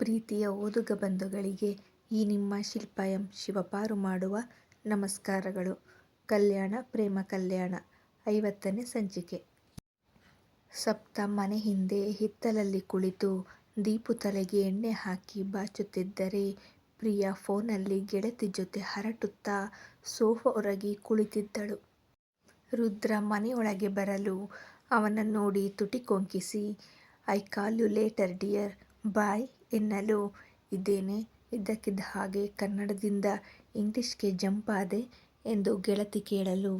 ಪ್ರೀತಿಯ ಓದುಗ ಬಂಧುಗಳಿಗೆ ಈ ನಿಮ್ಮ ಶಿಲ್ಪ ಎಂ ಶಿವಪಾರು ಮಾಡುವ ನಮಸ್ಕಾರಗಳು. ಕಲ್ಯಾಣ ಪ್ರೇಮ ಕಲ್ಯಾಣ, ಐವತ್ತನೇ ಸಂಚಿಕೆ. ಸಪ್ತ ಮನೆ ಹಿಂದೆ ಹಿತ್ತಲಲ್ಲಿ ಕುಳಿತು ದೀಪು ತಲೆಗೆ ಎಣ್ಣೆ ಹಾಕಿ ಬಾಚುತ್ತಿದ್ದರೆ ಪ್ರಿಯ ಫೋನಲ್ಲಿ ಗೆಳತಿ ಜೊತೆ ಹರಟುತ್ತಾ ಸೋಫಾ ಒರಗಿ ಕುಳಿತಿದ್ದಳು. ರುದ್ರ ಮನೆಯೊಳಗೆ ಬರಲು ಅವನನ್ನು ನೋಡಿ ತುಟಿ ಕೊಂಕಿಸಿ I call you later dear, bye ಎನ್ನಲು ಇದ್ದೇನೆ. ಇದ್ದಕ್ಕಿದ್ದ ಹಾಗೆ ಕನ್ನಡದಿಂದ ಇಂಗ್ಲಿಷ್ಗೆ ಜಂಪ್ ಆದೆ ಎಂದು ಗೆಳತಿ ಕೇಳಲು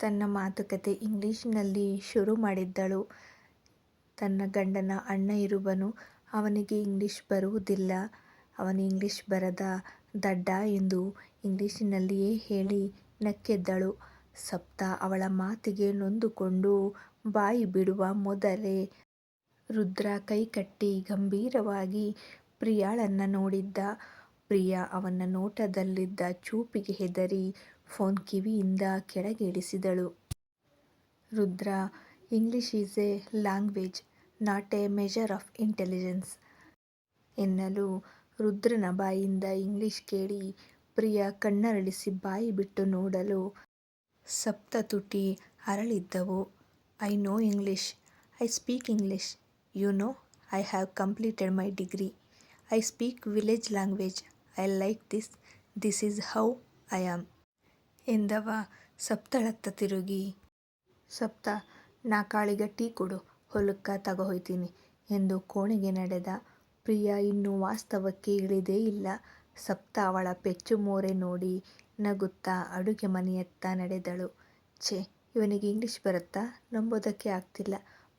ತನ್ನ ಮಾತುಕತೆ ಇಂಗ್ಲಿಷ್ನಲ್ಲಿ ಶುರು ಮಾಡಿದ್ದಳು. ತನ್ನ ಗಂಡನ ಅಣ್ಣ ಇರುವನು. ಅವನಿಗೆ ಇಂಗ್ಲಿಷ್ ಬರುವುದಿಲ್ಲ. ಅವನು ಇಂಗ್ಲಿಷ್ ಬರದ ದಡ್ಡ ಎಂದು ಇಂಗ್ಲಿಷಿನಲ್ಲಿಯೇ ಹೇಳಿ ನಕ್ಕೆದ್ದಳು. ಸಪ್ತ ಅವಳ ಮಾತಿಗೆ ನೊಂದುಕೊಂಡು ಬಾಯಿ ಬಿಡುವ ಮೊದಲೇ ರುದ್ರ ಕೈಕಟ್ಟಿ ಗಂಭೀರವಾಗಿ ಪ್ರಿಯಾಳನ್ನು ನೋಡಿದ್ದ. ಪ್ರಿಯಾ ಅವನ ನೋಟದಲ್ಲಿದ್ದ ಚೂಪಿಗೆ ಹೆದರಿ ಫೋನ್ ಕಿವಿಯಿಂದ ಕೆಳಗಿಳಿಸಿದಳು. Rudra English is a language, not a measure of intelligence ಎನ್ನಲು ರುದ್ರನ ಬಾಯಿಂದ ಇಂಗ್ಲಿಷ್ ಕೇಳಿ ಪ್ರಿಯಾ ಕಣ್ಣರಳಿಸಿ ಬಾಯಿ ಬಿಟ್ಟು ನೋಡಲು ಸಪ್ತ ತುಟಿ ಅರಳಿದ್ದವು. I know English. I speak English. You know I have completed my degree. I speak village language I like this. This is how I am ಎಂದವ ಸಪ್ತಳತ್ತ ತಿರುಗಿ. ಸಪ್ತ ನಾಕಾಳೀಗ ಟೀ ಕೊಡು ಹೊಲಕ್ಕ ತಗಹೋಯ್ತೀನಿ ಎಂದು ಕೋಣೆಗೆ ನಡೆದ. ಪ್ರಿಯಾ ಇನ್ನೂ ವಾಸ್ತವಕ್ಕೆ ಇಳಿದೇ ಇಲ್ಲ. ಸಪ್ತ ಅವಳ ಪೆಚ್ಚು ಮೋರೆ ನೋಡಿ ನಗುತ್ತಾ ಅಡುಗೆ ಮನೆಯತ್ತ ನಡೆದಳು. ಛೇ, ಇವನಿಗೆ ಇಂಗ್ಲೀಷ್ ಬರುತ್ತಾ ನಂಬೋದಕ್ಕೆ ಆಗ್ತಿಲ್ಲ.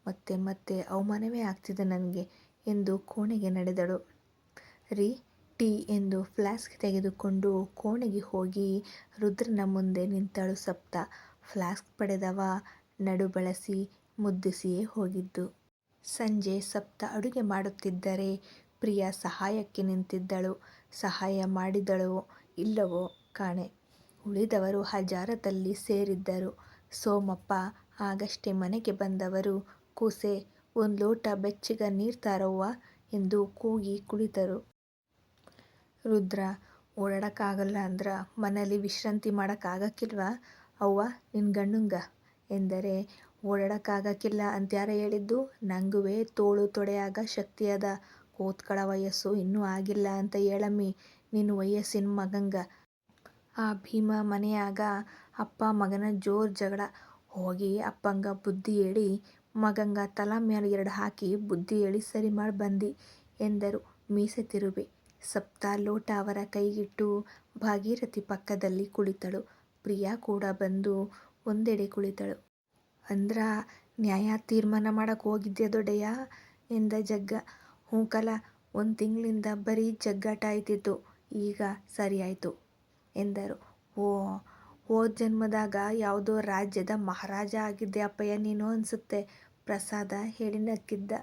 ಮತ್ತೆ ಮತ್ತೆ ಅವಮಾನವೇ ಆಗ್ತಿದೆ ನನಗೆ ಎಂದು ಕೋಣೆಗೆ ನಡೆದಳು. ರೀ, ಟೀ ಎಂದು ಫ್ಲಾಸ್ಕ್ ತೆಗೆದುಕೊಂಡು ಕೋಣೆಗೆ ಹೋಗಿ ರುದ್ರನ ಮುಂದೆ ನಿಂತಳು ಸಪ್ತ. ಫ್ಲಾಸ್ಕ್ ಪಡೆದವ ನಡು ಬಳಸಿ ಮುದ್ದಿಸಿಯೇ ಹೋಗಿದ್ದು. ಸಂಜೆ ಸಪ್ತ ಅಡುಗೆ ಮಾಡುತ್ತಿದ್ದರೆ ಪ್ರಿಯಾ ಸಹಾಯಕ್ಕೆ ನಿಂತಿದ್ದಳು. ಸಹಾಯ ಮಾಡಿದಳೋ ಇಲ್ಲವೋ ಕಾಣೆ. ಉಳಿದವರು ಹಜಾರದಲ್ಲಿ ಸೇರಿದ್ದರು. ಸೋಮಪ್ಪ ಆಗಷ್ಟೇ ಮನೆಗೆ ಬಂದವರು ಕೂಸೇ ಒಂದ್ ಲೋಟ ಬೆಚ್ಚಗ ನೀರ್ ತಾರವ್ವ ಎಂದು ಕೂಗಿ ಕುಳಿತರು. ರುದ್ರ, ಓಡಾಡೋಕ್ಕಾಗಲ್ಲ ಅಂದ್ರ ಮನೇಲಿ ವಿಶ್ರಾಂತಿ ಮಾಡಾಕ ಅವ್ವ, ನಿನ್ ಗಂಡುಂಗ ಎಂದರೆ, ಓಡಾಡೋಕ್ಕಾಗಕ್ಕಿಲ್ಲ ಅಂತ್ಯಾರ ಹೇಳಿದ್ದು ನಂಗುವೆ ತೋಳು ತೊಡೆಯಾಗ ಶಕ್ತಿ ಅದ ಕೂತ್ಕಳ ವಯಸ್ಸು ಇನ್ನೂ ಆಗಿಲ್ಲ ಅಂತ ಹೇಳಮ್ಮಿ, ನಿನ್ ವಯಸ್ಸಿನ ಮಗಂಗ. ಆ ಭೀಮ ಮನೆಯಾಗ ಅಪ್ಪ ಮಗನ ಜೋರ್ ಜಗಳ. ಹೋಗಿ ಅಪ್ಪಂಗ ಬುದ್ಧಿ ಹೇಳಿ ಮಗಂಗ ತಲ ಮ್ಯಾಲ ಎರಡು ಹಾಕಿ ಬುದ್ಧಿ ಹೇಳಿ, ಸರಿ ಮಾಡಿ, ಬಂದಿ ಎಂದರು ಮೀಸೆ ತಿರುವೆ ಸಪ್ತ ಲೋಟ ಅವರ ಕೈಗಿಟ್ಟು ಭಾಗೀರಥಿ ಪಕ್ಕದಲ್ಲಿ ಕುಳಿತಳು. ಪ್ರಿಯಾ ಕೂಡ ಬಂದು ಒಂದೆಡೆ ಕುಳಿತಳು. ಅಂದ್ರ ನ್ಯಾಯ ತೀರ್ಮಾನ ಮಾಡಕ್ಕೆ ಹೋಗಿದ್ದೆ ದೊಡ್ಡಯ್ಯ ಎಂದ ಜಗ್ಗ. ಹೂಕಲ ಒಂದ್ ತಿಂಗಳಿಂದ ಬರೀ ಜಗ್ಗಾಟ ಆಯ್ತಿತ್ತು ಈಗ ಸರಿಯಾಯಿತು ಎಂದರು. ಓ, ಹೋದ ಜನ್ಮದಾಗ ಯಾವುದೋ ರಾಜ್ಯದ ಮಹಾರಾಜ ಆಗಿದ್ದೆ ಅಪ್ಪಯ್ಯ ನೀನು ಅನ್ಸತ್ತೆ ಪ್ರಸಾದ ಹೇಳಿ ನಕ್ಕಿದ್ದ.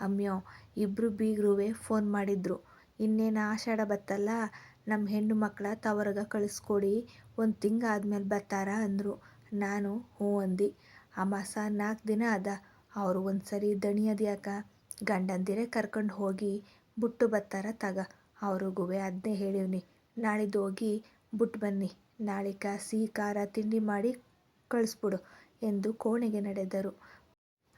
ಅಮ್ಯೋ, ಇಬ್ರು ಬೀಗ್ರುವೆ ಫೋನ್ ಮಾಡಿದ್ರು ಇನ್ನೇನು ಆಷಾಢ ಬತ್ತಲ್ಲ ನಮ್ಮ ಹೆಣ್ಣು ಮಕ್ಕಳ ತವರಗ ಕಳಿಸ್ಕೊಡಿ, ಒಂದು ತಿಂಗ್ ಆದ್ಮೇಲೆ ಬರ್ತಾರ ಅಂದರು ನಾನು, ಹ್ಞೂ ಅಂದಿ. ಅಮಾಸ ನಾಲ್ಕು ದಿನ ಅದ ಅವರು ಒಂದ್ಸರಿ ದಣಿ ಅದ್ಯಾಕ ಗಂಡಂದಿರೇ ಕರ್ಕೊಂಡು ಹೋಗಿ ಬುಟ್ಟು ಬತ್ತಾರ ತಗ ಅವ್ರಿಗೂ ಅದನ್ನೇ ಹೇಳಿವ್ನಿ ನಾಳಿದ್ದು ಹೋಗಿ ಬುಟ್ಟು ಬನ್ನಿ ನಾಳಿಕ ಸಿಹಿ, ಖಾರ, ತಿಂಡಿ ಮಾಡಿ ಕಳಿಸ್ಬಿಡು ಎಂದು ಕೋಣೆಗೆ ನಡೆದರು.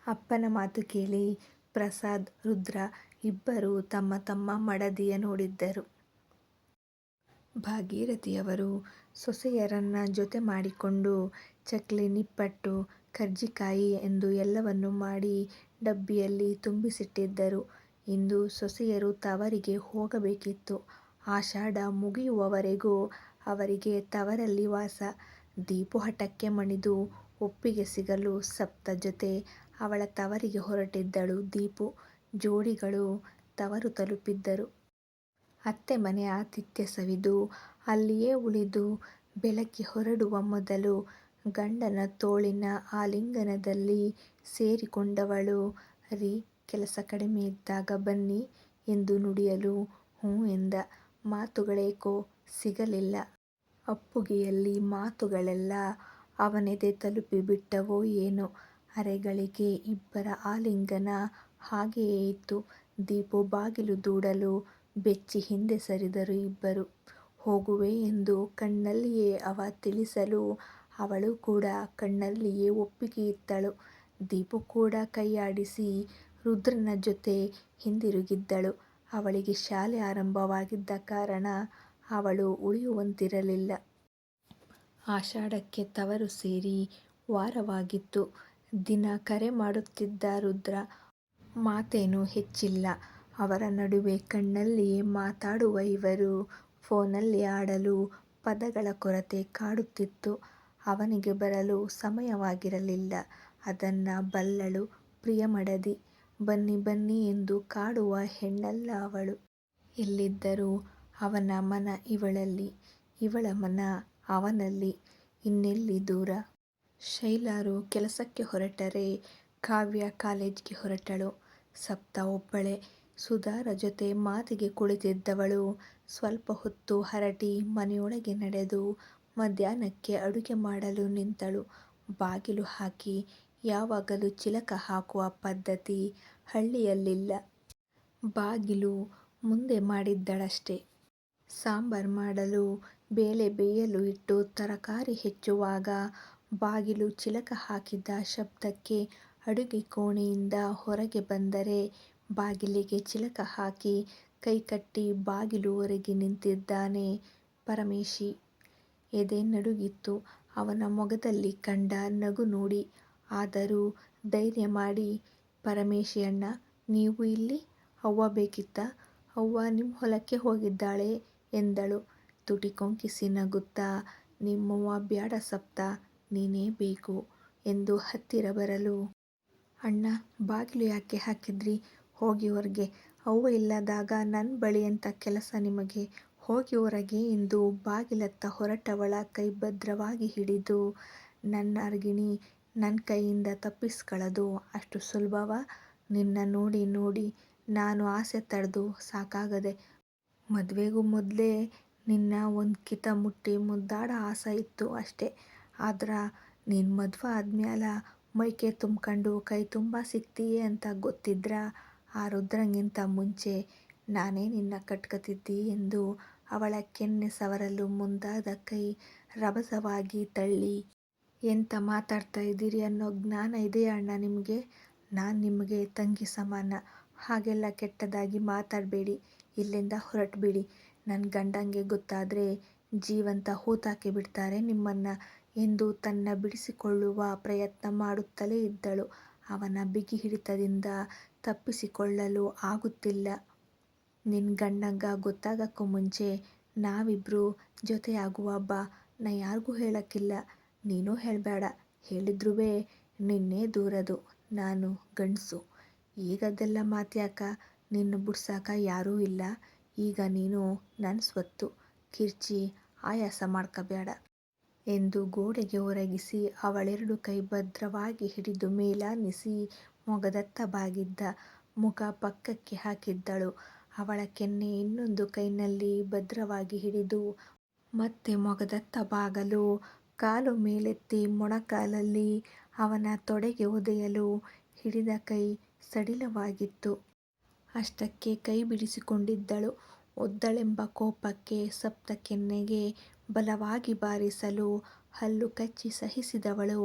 ಅಪ್ಪನ ಮಾತು ಕೇಳಿ ಪ್ರಸಾದ್, ರುದ್ರ ಇಬ್ಬರೂ ತಮ್ಮ ತಮ್ಮ ಮಡದಿಯ ನೋಡಿದ್ದರು. ಭಾಗೀರಥಿಯವರು ಸೊಸೆಯರನ್ನ ಜೊತೆ ಮಾಡಿಕೊಂಡು ಚಕ್ಲಿ ನಿಪ್ಪಟ್ಟು ಕರ್ಜಿಕಾಯಿ ಎಂದು ಎಲ್ಲವನ್ನು ಮಾಡಿ ಡಬ್ಬಿಯಲ್ಲಿ ತುಂಬಿಸಿಟ್ಟಿದ್ದರು. ಇಂದು ಸೊಸೆಯರು ತವರಿಗೆ ಹೋಗಬೇಕಿತ್ತು. ಆಷಾಢ ಮುಗಿಯುವವರೆಗೂ ಅವರಿಗೆ ತವರಲ್ಲಿ ವಾಸ. ದೀಪು ಹಠಕ್ಕೆ ಮಣಿದು ಒಪ್ಪಿಗೆ ಸಿಗಲು ಸಪ್ತ ಜೊತೆ ಅವಳ ತವರಿಗೆ ಹೊರಟಿದ್ದಳು ದೀಪು. ಜೋಡಿಗಳು ತವರು ತಲುಪಿದ್ದರು. ಅತ್ತೆ ಮನೆ ಆತಿಥ್ಯ ಸವಿದು, ಅಲ್ಲಿಯೇ ಉಳಿದು ಬೆಳಗ್ಗೆ ಹೊರಡುವ ಮೊದಲು ಗಂಡನ ತೋಳಿನ ಆಲಿಂಗನದಲ್ಲಿ ಸೇರಿಕೊಂಡವಳು, ರೀ, ಕೆಲಸ ಕಡಿಮೆ ಇದ್ದಾಗ ಬನ್ನಿ ಎಂದು ನುಡಿಯಲು ಹ್ಞೂ ಎಂದ. ಮಾತುಗಳೇಕೋ ಸಿಗಲಿಲ್ಲ. ಅಪ್ಪುಗೆಯಲ್ಲಿ ಮಾತುಗಳೆಲ್ಲ ಅವನೆದೆ ತಲುಪಿ ಬಿಟ್ಟವೋ ಏನೋ. ಅರೆಗಳಿಗೆ ಇಬ್ಬರ ಆಲಿಂಗನ ಹಾಗೆಯೇ ಇತ್ತು. ದೀಪು ಬಾಗಿಲು ದೂಡಲು ಬೆಚ್ಚಿ ಹಿಂದೆ ಸರಿದರು ಇಬ್ಬರು. ಹೋಗುವೆ ಎಂದು ಕಣ್ಣಲ್ಲಿಯೇ ಅವ ತಿಳಿಸಲು ಅವಳು ಕೂಡ ಕಣ್ಣಲ್ಲಿಯೇ ಒಪ್ಪಿಗೆ ಇತ್ತಳು ದೀಪು ಕೂಡ ಕೈಯಾಡಿಸಿ ರುದ್ರನ ಜೊತೆ ಹಿಂದಿರುಗಿದ್ದಳು. ಅವಳಿಗೆ ಶಾಲೆ ಆರಂಭವಾಗಿದ್ದ ಕಾರಣ ಅವಳು ಉಳಿಯುವಂತಿರಲಿಲ್ಲ. ಆಷಾಢಕ್ಕೆ ತವರು ಸೇರಿ ವಾರವಾಗಿತ್ತು. ದಿನಾ ಕರೆ ಮಾಡುತ್ತಿದ್ದ ರುದ್ರ. ಮಾತೇನೂ ಹೆಚ್ಚಿಲ್ಲ ಅವರ ನಡುವೆ. ಕಣ್ಣಲ್ಲಿಯೇ ಮಾತಾಡುವ ಇವರು ಫೋನಲ್ಲಿ ಆಡಲು ಪದಗಳ ಕೊರತೆ ಕಾಡುತ್ತಿತ್ತು. ಅವನಿಗೆ ಬರಲು ಸಮಯವಾಗಿರಲಿಲ್ಲ. ಅದನ್ನ ಬಲ್ಲಳು ಪ್ರಿಯಮಡದಿ. ಬನ್ನಿ ಬನ್ನಿ ಎಂದು ಕಾಡುವ ಹೆಣ್ಣಲ್ಲ ಅವಳು. ಎಲ್ಲಿದ್ದರೂ ಅವನ ಮನ ಇವಳಲ್ಲಿ, ಇವಳ ಮನ ಅವನಲ್ಲಿ. ಇನ್ನೆಲ್ಲಿ ದೂರ. ಶೈಲರು ಕೆಲಸಕ್ಕೆ ಹೊರಟರೆ, ಕಾವ್ಯ ಕಾಲೇಜಿಗೆ ಹೊರಟಳು. ಸಪ್ತ ಒಬ್ಬಳೆ ಸುಧಾರ ಜೊತೆ ಮಾತಿಗೆ ಕುಳಿತಿದ್ದವಳು ಸ್ವಲ್ಪ ಹೊತ್ತು ಹರಟಿ ಮನೆಯೊಳಗೆ ನಡೆದು ಮಧ್ಯಾಹ್ನಕ್ಕೆ ಅಡುಗೆ ಮಾಡಲು ನಿಂತಳು. ಬಾಗಿಲು ಹಾಕಿ, ಯಾವಾಗಲೂ ಚಿಲಕ ಹಾಕುವ ಪದ್ಧತಿ ಹಳ್ಳಿಯಲ್ಲಿಲ್ಲ. ಬಾಗಿಲು ಮುಂದೆ ಮಾಡಿದ್ದಳಷ್ಟೆ. ಸಾಂಬಾರು ಮಾಡಲು ಬೇಳೆ ಬೇಯಲು ಇಟ್ಟು ತರಕಾರಿ ಹೆಚ್ಚುವಾಗ ಬಾಗಿಲು ಚಿಲಕ ಹಾಕಿದ ಶಬ್ದಕ್ಕೆ ಅಡುಗೆ ಕೋಣೆಯಿಂದ ಹೊರಗೆ ಬಂದರೆ ಬಾಗಿಲಿಗೆ ಚಿಲಕ ಹಾಕಿ ಕೈಕಟ್ಟಿ ಬಾಗಿಲು ಹೊರಗೆ ನಿಂತಿದ್ದಾನೆ ಪರಮೇಶಿ. ಎದೆ ನಡುಗಿತ್ತು ಅವನ ಮೊಗದಲ್ಲಿ ಕಂಡ ನಗು ನೋಡಿ. ಆದರೂ ಧೈರ್ಯ ಮಾಡಿ, ಪರಮೇಶಿ ಅಣ್ಣ, ನೀವು ಇಲ್ಲಿ? ಅವ್ವ ಬೇಕಿತ್ತಾ? ಅವ್ವ ನಿಮ್ಮ ಹೊಲಕ್ಕೆ ಹೋಗಿದ್ದಾಳೆ ಎಂದಳು ತುಟಿ ಕೊಂಕಿಸಿ ನಗುತ್ತಾ. ನಿಮ್ಮವ್ವ ಬ್ಯಾಡ ಸಪ್ತಾ ನೀನೇ ಬೇಕು ಎಂದು ಹತ್ತಿರ ಬರಲು. ಅಣ್ಣ, ಬಾಗಿಲು ಯಾಕೆ ಹಾಕಿದ್ರಿ? ಹೋಗಿ ಹೊರಗೆ ಅವ್ವ ಇಲ್ಲದಾಗ ನನ್ನ ಬಳಿ ಅಂತ ಕೆಲಸ ನಿಮಗೆ? ಹೋಗಿ ಹೊರಗೆ ಎಂದು ಬಾಗಿಲತ್ತ ಹೊರಟವಳ ಕೈ ಭದ್ರವಾಗಿ ಹಿಡಿದು, ನನ್ನ ಅರ್ಗಿಣಿ ನನ್ನ ಕೈಯಿಂದ ತಪ್ಪಿಸ್ಕೊಳ್ಳೋದು ಅಷ್ಟು ಸುಲಭವ ನಿನ್ನ ನೋಡಿ ನೋಡಿ ನಾನು ಆಸೆ ತಡೆದು ಸಾಕಾಗದೆ. ಮದುವೆಗೂ ಮೊದಲೇ ನಿನ್ನ ಒಂದು ಕಿತ ಮುಟ್ಟಿ ಮುದ್ದಾಡ ಆಸೆ ಇತ್ತು ಅಷ್ಟೇ. ಆದ್ರ ನೀನ್ ಮದುವೆ ಆದ್ಮೇಲೆ ಮೈಕೆ ಕೈ ತುಂಬ ಸಿಗ್ತೀಯೆ ಅಂತ ಗೊತ್ತಿದ್ರ ಆ ರುದ್ರಂಗಿಂತ ಮುಂಚೆ ನಾನೇ ನಿನ್ನ ಕಟ್ಕತಿದ್ದಿ ಎಂದು ಅವಳ ಕೆನ್ನೆ ಸವರಲು ಮುಂದಾದ ಕೈ ರಭಸವಾಗಿ ತಳ್ಳಿ. ಎಂತ ಮಾತಾಡ್ತಾ ಇದ್ದೀರಿ ಅನ್ನೋ ಜ್ಞಾನ ಇದೆಯಾ ಅಣ್ಣ ನಿಮಗೆ ನಾನು ನಿಮಗೆ ತಂಗಿ ಸಮಾನ. ಹಾಗೆಲ್ಲ ಕೆಟ್ಟದಾಗಿ ಮಾತಾಡಬೇಡಿ, ಇಲ್ಲಿಂದ ಹೊರಟುಬಿಡಿ ನನ್ನ ಗಂಡಂಗೆ ಗೊತ್ತಾದರೆ ಜೀವಂತ ಹೂತಾಕಿ ಬಿಡ್ತಾರೆ ನಿಮ್ಮನ್ನ ಎಂದು ತನ್ನ ಬಿಡಿಸಿಕೊಳ್ಳುವ ಪ್ರಯತ್ನ ಮಾಡುತ್ತಲೇ ಇದ್ದಳು. ಅವನ ಬಿಗಿ ಹಿಡಿತದಿಂದ ತಪ್ಪಿಸಿಕೊಳ್ಳಲು ಆಗುತ್ತಿಲ್ಲ. ನಿನ್ ಗಂಡಂಗ ಗೊತ್ತಾಗಕ್ಕೂ ಮುಂಚೆ ನಾವಿಬ್ರು ಜೊತೆಯಾಗುವ ಬಾ ನಾ ಯಾರಿಗೂ ಹೇಳಕ್ಕಿಲ್ಲ. ನೀನೂ ಹೇಳಬೇಡ ಹೇಳಿದ್ರೂ ನಿನ್ನೆ ದೂರದು. ನಾನು ಗಂಡಸು ಈಗ ಅದೆಲ್ಲ ಮಾತ್ಯಾಕ? ನಿನ್ನ ಬಿಡ್ಸಾಕ ಯಾರೂ ಇಲ್ಲ. ಈಗ ನೀನು ನನ್ನ ಸ್ವತ್ತು. ಕಿರ್ಚಿ ಆಯಾಸ ಮಾಡ್ಕಬ್ಯಾಡ. ಎಂದು ಗೋಡೆಗೆ ಒರಗಿಸಿ ಅವಳೆರಡು ಕೈ ಭದ್ರವಾಗಿ ಹಿಡಿದು ಮೇಲಾನಿಸಿ ಮೊಗದತ್ತ ಬಾಗಿದ್ದ ಮುಖ ಪಕ್ಕಕ್ಕೆ ಹಾಕಿದ್ದಳು. ಅವಳ ಕೆನ್ನೆ ಇನ್ನೊಂದು ಕೈನಲ್ಲಿ ಭದ್ರವಾಗಿ ಹಿಡಿದು, ಮತ್ತೆ ಮೊಗದತ್ತ ಬಾಗಲು ಕಾಲು ಮೇಲೆತ್ತಿ ಮೊಣಕಾಲಲ್ಲಿ ಅವನ ತೊಡೆಗೆ ಒದೆಯಲು ಹಿಡಿದ ಕೈ ಸಡಿಲವಾಗಿತ್ತು. ಅಷ್ಟಕ್ಕೆ ಕೈ ಬಿಡಿಸಿಕೊಂಡಿದ್ದಳು. ಒದ್ದಳೆಂಬ ಕೋಪಕ್ಕೆ ಸಪ್ತ ಕೆನ್ನೆಗೆ ಬಲವಾಗಿ ಬಾರಿಸಲು ಹಲ್ಲು ಕಚ್ಚಿ ಸಹಿಸಿದವಳು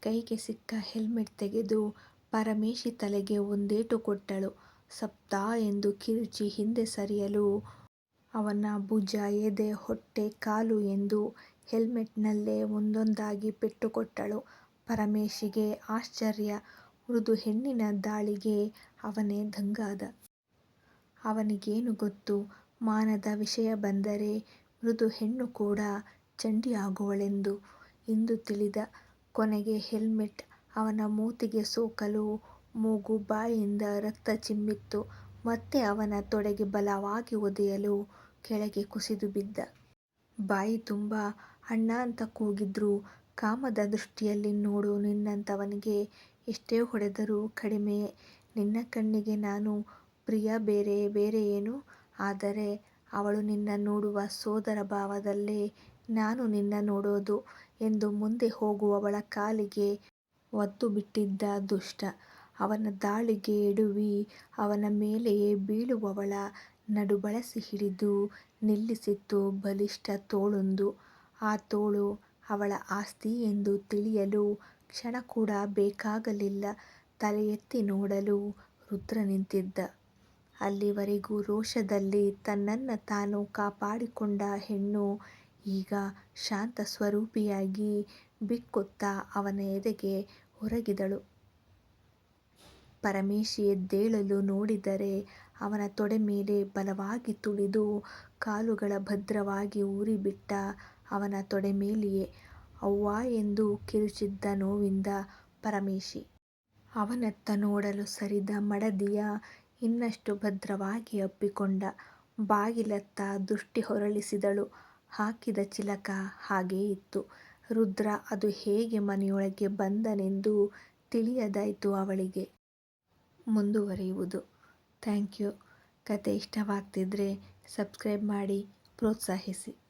ಕೈಗೆ ಸಿಕ್ಕ ಹೆಲ್ಮೆಟ್ ತೆಗೆದು ಪರಮೇಶಿ ತಲೆಗೆ ಒಂದೇಟು ಕೊಟ್ಟಳು. ಸಪ್ತಾ ಎಂದು ಕಿರುಚಿ ಹಿಂದೆ ಸರಿಯಲು ಅವನ ಭುಜ, ಎದೆ, ಹೊಟ್ಟೆ, ಕಾಲು ಎಂದು ಹೆಲ್ಮೆಟ್ನಲ್ಲೇ ಒಂದೊಂದಾಗಿ ಪೆಟ್ಟು ಕೊಟ್ಟಳು. ಪರಮೇಶಿಗೆ ಆಶ್ಚರ್ಯ. ಮೃದು ಹೆಣ್ಣಿನ ದಾಳಿಗೆ ಅವನೇ ದಂಗಾದ. ಅವನಿಗೇನು ಗೊತ್ತು ಮಾನದ ವಿಷಯ ಬಂದರೆ ಮೃದು ಹೆಣ್ಣು ಕೂಡ ಚಂಡಿ ಆಗುವಳೆಂದು. ಇಂದು ತಿಳಿದ. ಕೊನೆಗೆ ಹೆಲ್ಮೆಟ್ ಅವನ ಮೂತಿಗೆ ಸೋಕಲು ಮೂಗು ಬಾಯಿಂದ ರಕ್ತ ಚಿಮ್ಮಿತ್ತು. ಮತ್ತೆ ಅವನ ತೊಡೆಗೆ ಬಲವಾಗಿ ಒದೆಯಲು ಕೆಳಗೆ ಕುಸಿದು ಬಿದ್ದ. ಬಾಯಿ ತುಂಬ ಅಣ್ಣ ಅಂತ ಕೂಗಿದ್ರು ಕಾಮದ ದೃಷ್ಟಿಯಲ್ಲಿ ನೋಡು ನಿನ್ನಂತವನಿಗೆ ಎಷ್ಟೇ ಹೊಡೆದರೂ ಕಡಿಮೆಯೇ. ನಿನ್ನ ಕಣ್ಣಿಗೆ ನಾನು ಪ್ರಿಯ ಬೇರೆ ಬೇರೆ ಏನು? ಆದರೆ ಅವಳು ನಿನ್ನ ನೋಡುವ ಸೋದರ ಭಾವದಲ್ಲೇ ನಾನು ನಿನ್ನ ನೋಡೋದು ಎಂದು ಮುಂದೆ ಹೋಗುವವಳ ಕಾಲಿಗೆ ಒದ್ದುಬಿಟ್ಟಿದ್ದ ದುಷ್ಟ. ಅವನ ದಾಳಿಗೆ ಎಡವಿ ಅವನ ಮೇಲೆಯೇ ಬೀಳುವವಳ ನಡುಬಳಸಿ ಹಿಡಿದು ನಿಲ್ಲಿಸಿತ್ತು ಬಲಿಷ್ಠ ತೋಳೊಂದು. ಆ ತೋಳು ಅವಳ ಆಸ್ತಿ ಎಂದು ತಿಳಿಯಲು ಕ್ಷಣ ಕೂಡ ಬೇಕಾಗಲಿಲ್ಲ. ತಲೆ ಎತ್ತಿ ನೋಡಲು ರುದ್ರ ನಿಂತಿದ್ದ. ಅಲ್ಲಿವರೆಗೂ ರೋಷದಲ್ಲಿ ತನ್ನನ್ನ ತಾನು ಕಾಪಾಡಿಕೊಂಡ ಹೆಣ್ಣು ಈಗ ಶಾಂತ ಸ್ವರೂಪಿಯಾಗಿ ಬಿಕ್ಕುತ್ತಾ ಅವನ ಎದೆಗೆ ಹೊರಗಿದಳು ಪರಮೇಶಿ ಎದ್ದೇಳಲು ನೋಡಿದರೆ ಅವನ ತೊಡೆ ಮೇಲೆ ಬಲವಾಗಿ ತುಳಿದು ಕಾಲುಗಳ ಭದ್ರವಾಗಿ ಊರಿಬಿಟ್ಟ ಅವನ ತೊಡೆ ಮೇಲೆಯೇ ಅವ್ವ ಎಂದು ಕಿರುಚಿದ್ದ ನೋವಿಂದ ಪರಮೇಶಿ. ಅವನತ್ತ ನೋಡಲು ಸರಿದ ಮಡದಿಯ ಇನ್ನಷ್ಟು ಭದ್ರವಾಗಿ ಅಪ್ಪಿಕೊಂಡ. ಬಾಗಿಲತ್ತ ದೃಷ್ಟಿ ಹೊರಳಿಸಿದಳು. ಹಾಕಿದ ಚಿಲಕ ಹಾಗೇ ಇತ್ತು. ರುದ್ರ, ಅದು ಹೇಗೆ ಮನೆಯೊಳಗೆ ಬಂದನೆಂದು ತಿಳಿಯದಾಯಿತು ಅವಳಿಗೆ. ಮುಂದುವರಿಯುವುದು ಥ್ಯಾಂಕ್ಯೂ ಕತೆ ಇಷ್ಟವಾಗ್ತಿದ್ರೆ ಸಬ್ಸ್ಕ್ರೈಬ್ ಮಾಡಿ, ಪ್ರೋತ್ಸಾಹಿಸಿ.